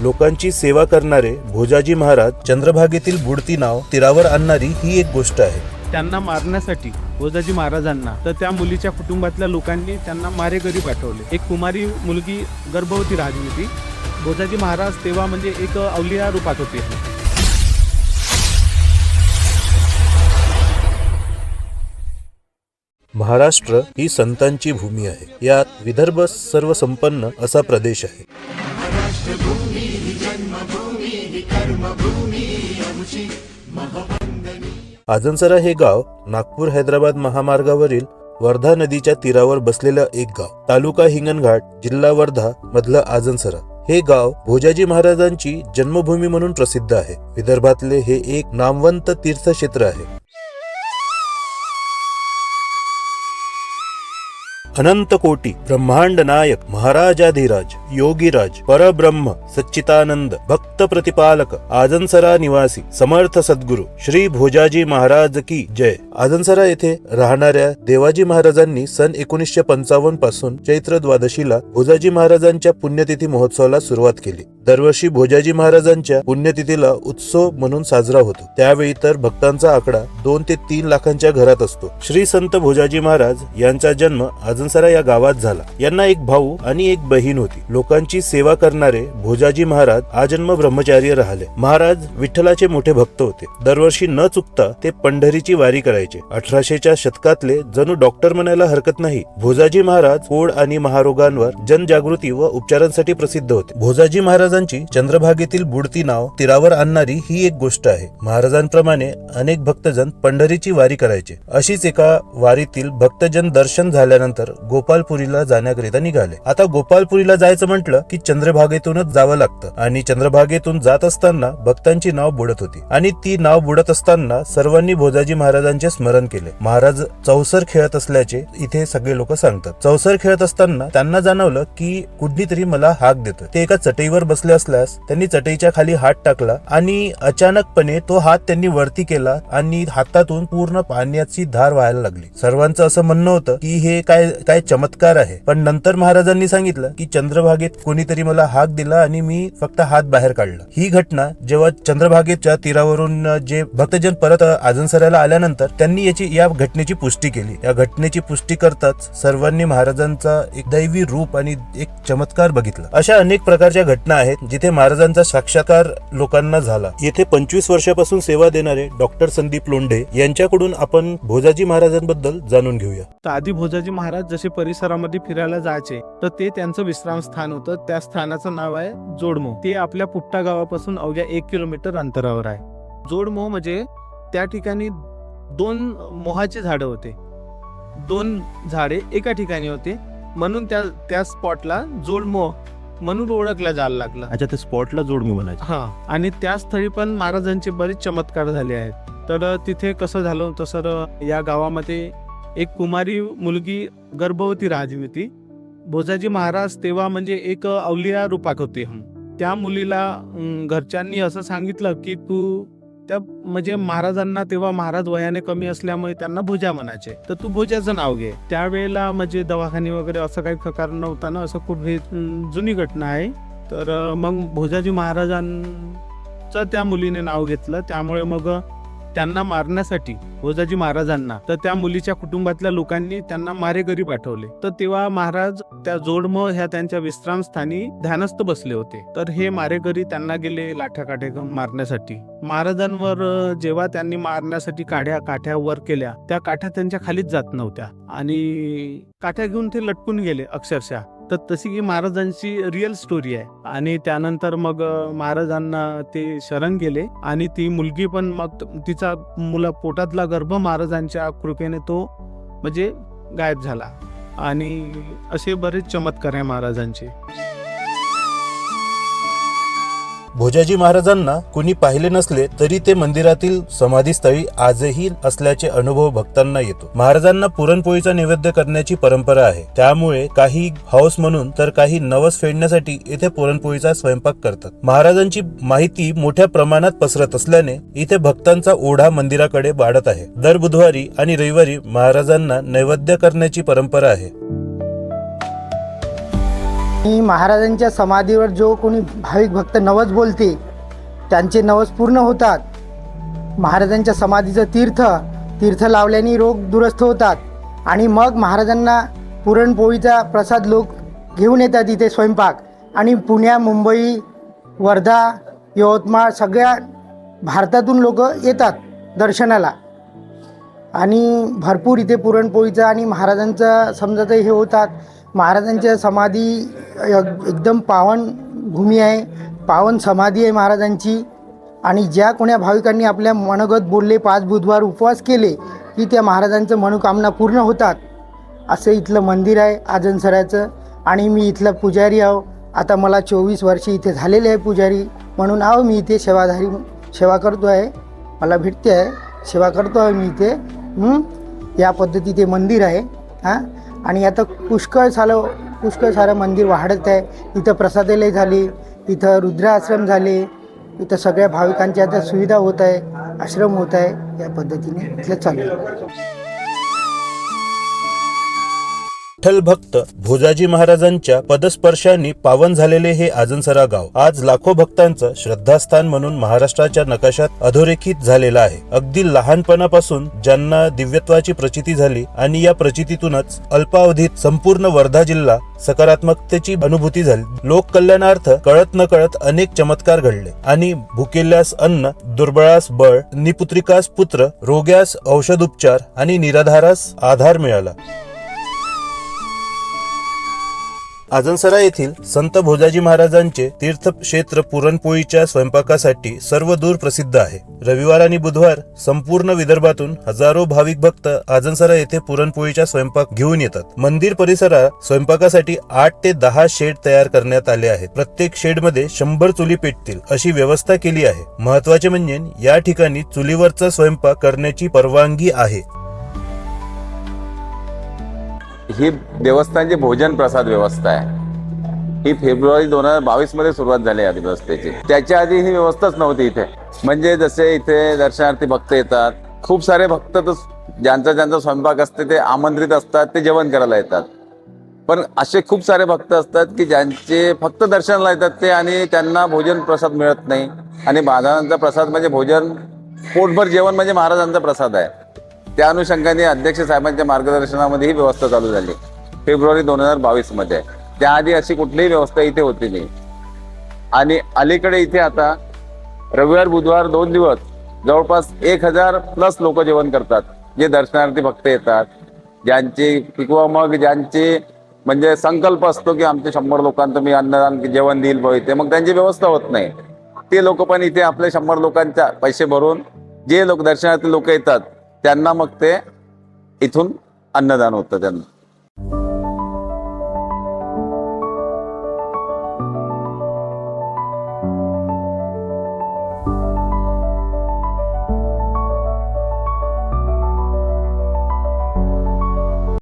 लोकांची सेवा करणारे भोजाजी महाराज चंद्रभागेतील बुडती नाव तीरावर आणणारी ही एक गोष्ट आहे. त्यांना मारण्यासाठी ओजाजी महाराजांना तर त्या मुलीच्या कुटुंबातल्या लोकांनी त्यांना मारेकरी पाठवले. एक कुमारी मुलगी गर्भवती राहिली होती. भोजाजी महाराज तेव्हा म्हणजे एक अवलिया रूपात होते. महाराष्ट्र ही संतांची भूमी आहे. यात विदर्भ सर्वसंपन्न असा प्रदेश आहे. आजनसरा हे गाव नागपूर हैदराबाद महामार्गावरील वर्धा नदीच्या तीरावर बसलेलं एक गाव. तालुका हिंगणघाट जिल्हा वर्धा मधलं आजनसरा. हे गाव भोजाजी महाराजांची जन्मभूमी म्हणून प्रसिद्ध आहे. विदर्भातले हे एक नामवंत तीर्थक्षेत्र आहे. अनंत कोटी ब्रह्मांड नायक महाराजाधिराज. योगीराज परब्रह्म सच्चितानंद भक्त प्रतिपालक आजनसरा निवासी समर्थ सद्गुरु श्री भोजाजी महाराज की जय. आजनसरा येथे राहणाऱ्या देवाजी महाराजांनी सन एकोणीसशे पंचावन्नपासून चैत्र द्वादशीला भोजाजी महाराजांच्या पुण्यतिथी महोत्सवाला सुरुवात केली. दरवर्षी भोजाजी महाराजांच्या पुण्यतिथीला उत्सव म्हणून साजरा होतो. त्यावेळी तर भक्तांचा आकडा दोन ते तीन लाखांच्या घरात असतो. श्री संत भोजाजी महाराज यांचा जन्म आजनसरा या गावात झाला. यांना एक भाऊ आणि एक बहीण होती. लोकांची सेवा करणारे भोजाजी महाराज आजन्म ब्रह्मचार्य राहिले. महाराज विठ्ठलाचे मोठे भक्त होते. दरवर्षी न चुकता ते पंढरीची वारी करायचे. अठराशेच्या शतकातले जणू डॉक्टर म्हणायला हरकत नाही. भोजाजी महाराज कोड आणि महारोगांवर जनजागृती व उपचारांसाठी प्रसिद्ध होते. भोजाजी महाराजांची चंद्रभागेतील बुडती नाव तीरावर आणणारी ही एक गोष्ट आहे. महाराजांप्रमाणे अनेक भक्तजन पंढरीची वारी करायचे. अशीच एका वारीतील भक्तजन दर्शन झाल्यानंतर गोपालपुरीला जाण्याकरिता निघाले. आता गोपालपुरीला जायचं म्हटलं की चंद्रभागेतूनच जावं लागतं. आणि चंद्रभागेतून जात असताना भक्तांची नाव बुडत होती. आणि ती नाव बुडत असताना सर्वांनी भोजाजी महाराजांचे स्मरण केले. महाराज चौसर खेळत असल्याचे इथे सगळे लोक सांगतात. चौसर खेळत असताना त्यांना जाणवलं की कुठलीतरी मला हाक देतोय ते एका चटईवर बसले असल्यास त्यांनी चटईच्या खाली हात टाकला आणि अचानकपणे तो हात त्यांनी वरती केला आणि हातातून पूर्ण पाण्याची धार व्हायला लागली. सर्वांचं असं म्हणणं होतं की हे काय काय चमत्कार आहे. पण नंतर महाराजांनी सांगितलं की चंद्रभागेत कोणीतरी मला हाक दिला आणि मी फक्त हात बाहेर काढला. ही घटना जेव्हा चंद्रभागेच्या तीरावरून जे भक्तजन परत आजनसऱ्याला आल्यानंतर त्यांनी याची या घटनेची पुष्टी केली. या घटनेची पुष्टी करताच सर्वांनी महाराजांचा एक दैवी रूप आणि एक चमत्कार बघितला. अशा अनेक प्रकारच्या घटना आहेत जिथे महाराजांचा साक्षात्कार लोकांना झाला. येथे पंचवीस वर्षापासून सेवा देणारे डॉक्टर संदीप लोंढे यांच्याकडून आपण भोजाजी महाराजांबद्दल जाणून घेऊया. तर आधी भोजाजी महाराज जसे परिसरामध्ये फिरायला जायचे तर ते त्यांचं विश्राम स्थान होतं. त्या स्थानाचं नाव आहे जोडमो. ते आपल्या पुट्टा गावापासून अवघ्या एक किलोमीटर अंतरावर आहे. जोडमो म्हणजे त्या ठिकाणी दोन मोहाचे झाडं होते. दोन झाडे एका ठिकाणी होते. म्हणून त्या त्या स्पॉटला जोडमो म्हणून ओळखला जायला लागला. अच्छा ते स्पॉटला जोड मी म्हणायचं. हा. आणि त्या स्थळी पण महाराजांचे बरेच चमत्कार झाले आहेत. तर तिथे कसं झालं होतं सर? या गावामध्ये एक कुमारी मुलगी गर्भवती राहिली होती. भोजाजी महाराज तेव्हा म्हणजे एक अवलिया रूपात होते. त्या मुलीला घरच्यांनी असं सांगितलं की तू त्या म्हणजे महाराजांना तेव्हा महाराज वयाने कमी असल्यामुळे त्यांना भुजा म्हणायचे. तर तू भोजाचं नाव घे. त्यावेळेला म्हणजे दवाखाने वगैरे असं काही प्रकार नव्हता ना असं खूप हे जुनी घटना आहे. तर मग भोजाजी महाराजांचं त्या मुलीने नाव घेतलं. त्यामुळे मग त्यांना मारण्यासाठी ओजाजी महाराजांना तर त्या मुलीच्या कुटुंबातल्या लोकांनी त्यांना मारेकरी पाठवले. तर तेव्हा महाराज त्या जोडम ह्या त्यांच्या विश्रामस्थानी ध्यानस्थ बसले होते. तर हे मारेकरी त्यांना गेले लाठ्याकाठे मारण्यासाठी. महाराजांवर जेव्हा त्यांनी मारण्यासाठी काढ्या काठ्या वर केल्या त्या काठ्या त्यांच्या खालीच जात नव्हत्या. आणि काठ्या घेऊन ते लटकून गेले अक्षरशः. तर तशी ही महाराजांची रिअल स्टोरी आहे. आणि त्यानंतर मग महाराजांना ते शरण गेले. आणि ती मुलगी पण मग तिचा मुला पोटातला गर्भ महाराजांच्या कृपेने तो म्हणजे गायब झाला. आणि असे बरेच चमत्कार आहे महाराजांचे. भोजाजी महाराजांना कुणी पाहिले नसले तरी ते मंदिरातील समाधीस्थळी आजही असल्याचे अनुभव भक्तांना येतो. महाराजांना पुरणपोळीचा नैवेद्य करण्याची परंपरा आहे. त्यामुळे काही हौस म्हणून तर काही नवस फेडण्यासाठी येथे पुरणपोळीचा स्वयंपाक करतात. महाराजांची माहिती मोठ्या प्रमाणात पसरत असल्याने इथे भक्तांचा ओढा मंदिराकडे वाढत आहे. दर बुधवारी आणि रविवारी महाराजांना नैवेद्य करण्याची परंपरा आहे. आणि महाराजांच्या समाधीवर जो कोणी भाविक भक्त नवस बोलते त्यांचे नवस पूर्ण होतात. महाराजांच्या समाधीचं तीर्थ तीर्थ लावल्याने रोग दुरुस्त होतात आणि मग महाराजांना पुरणपोळीचा प्रसाद लोक घेऊन येतात इथे स्वयंपाक. आणि पुण्या मुंबई वर्धा यवतमाळ सगळ्या भारतातून लोक येतात दर्शनाला. आणि भरपूर इथे पुरणपोळीचं आणि महाराजांचं समजा ते हे होतात. महाराजांच्या समाधी एकदम पावन भूमी आहे. पावन समाधी आहे महाराजांची. आणि ज्या कोण्या भाविकांनी आपल्या मनोगत बोलले पाच बुधवार उपवास केले की त्या महाराजांचं मनोकामना पूर्ण होतात. असं इथलं मंदिर आहे आजनसराचं आणि मी इथला पुजारी आहो. आता मला चोवीस वर्षे इथे झालेले आहे पुजारी. म्हणून आहो मी इथे सेवाधारी सेवा करतो आहे. मला भेटते आहे. सेवा करतो आहे मी इथे. या पद्धती ते मंदिर आहे. हां? आणि आता पुष्कळ सारं पुष्कळ सारं मंदिर वाढत आहे. इथं प्रसादालय झाली इथं रुद्राश्रम झाले इथं सगळ्या भाविकांच्या आता सुविधा होत आहे आश्रम होत आहे या पद्धतीने इथलं चालू आहे. विठ्ठल भक्त भोजाजी महाराजांच्या पदस्पर्शांनी पावन झालेले हे आजनसरा गाव आज लाखो भक्तांचं श्रद्धास्थान म्हणून महाराष्ट्राच्या नकाशात अधोरेखित झालेलं आहे. अगदी लहानपणापासून ज्यांना दिव्यत्वाची प्रचिती झाली आणि या प्रचितीतूनच अल्पावधीत संपूर्ण वर्धा जिल्हा सकारात्मकतेची अनुभूती झाली. लोक कल्याणार्थ कळत न कळत अनेक चमत्कार घडले आणि भुकेल्यास अन्न दुर्बळास बळ निपुत्रिकास पुत्र रोग्यास औषधोपचार आणि निराधारास आधार मिळाला. आजनसरा येथील संत भोजाजी महाराजांचे तीर्थक्षेत्र पुरणपोळीच्या स्वयंपाकासाठी सर्व दूर प्रसिद्ध आहे. रविवार आणि बुधवार संपूर्ण विदर्भातून हजारो भाविक भक्त आजनसरा येथे पुरणपोळीच्या स्वयंपाक घेऊन येतात. मंदिर परिसरात स्वयंपाकासाठी आठ ते दहा शेड तयार करण्यात आले आहेत. प्रत्येक शेडमध्ये शंभर चुली पेटतील अशी व्यवस्था केली आहे. महत्त्वाचे म्हणजे या ठिकाणी चुलीवरचा स्वयंपाक करण्याची परवानगी आहे. ही देवस्थानची भोजन प्रसाद व्यवस्था आहे. ही फेब्रुवारी दोन हजार बावीसमध्ये सुरुवात झाली या व्यवस्थेची त्याच्या आधी ही व्यवस्थाच नव्हती इथे. म्हणजे जसे इथे दर्शनार्थी भक्त येतात खूप सारे भक्त तर ज्यांचा ज्यांचा स्वयंपाक असते ते आमंत्रित असतात ते जेवण करायला येतात. पण असे खूप सारे भक्त असतात की ज्यांचे फक्त दर्शनाला येतात ते आणि त्यांना भोजन प्रसाद मिळत नाही. आणि महाराजांचा प्रसाद म्हणजे भोजन पोटभर जेवण म्हणजे महाराजांचा प्रसाद आहे. त्या अनुषंगाने अध्यक्ष साहेबांच्या मार्गदर्शनामध्ये ही व्यवस्था चालू झाली. फेब्रुवारी दोन हजार बावीसमध्ये. त्याआधी अशी कुठलीही व्यवस्था इथे होती नाही. आणि अलीकडे इथे आता रविवार बुधवार दोन दिवस जवळपास एक हजार प्लस लोक जेवण करतात. जे दर्शनार्थी भक्त येतात. ज्यांचे किंवा मग ज्यांचे म्हणजे संकल्प असतो की आमचे शंभर लोकांचं मी अन्नदान जेवण देईल भाऊ इथे. मग त्यांची व्यवस्था होत नाही. ते लोक पण इथे आपल्या शंभर लोकांच्या पैसे भरून जे लोक दर्शनार्थी लोक येतात त्यांना मग ते इथून अन्नदान होतं त्यांना.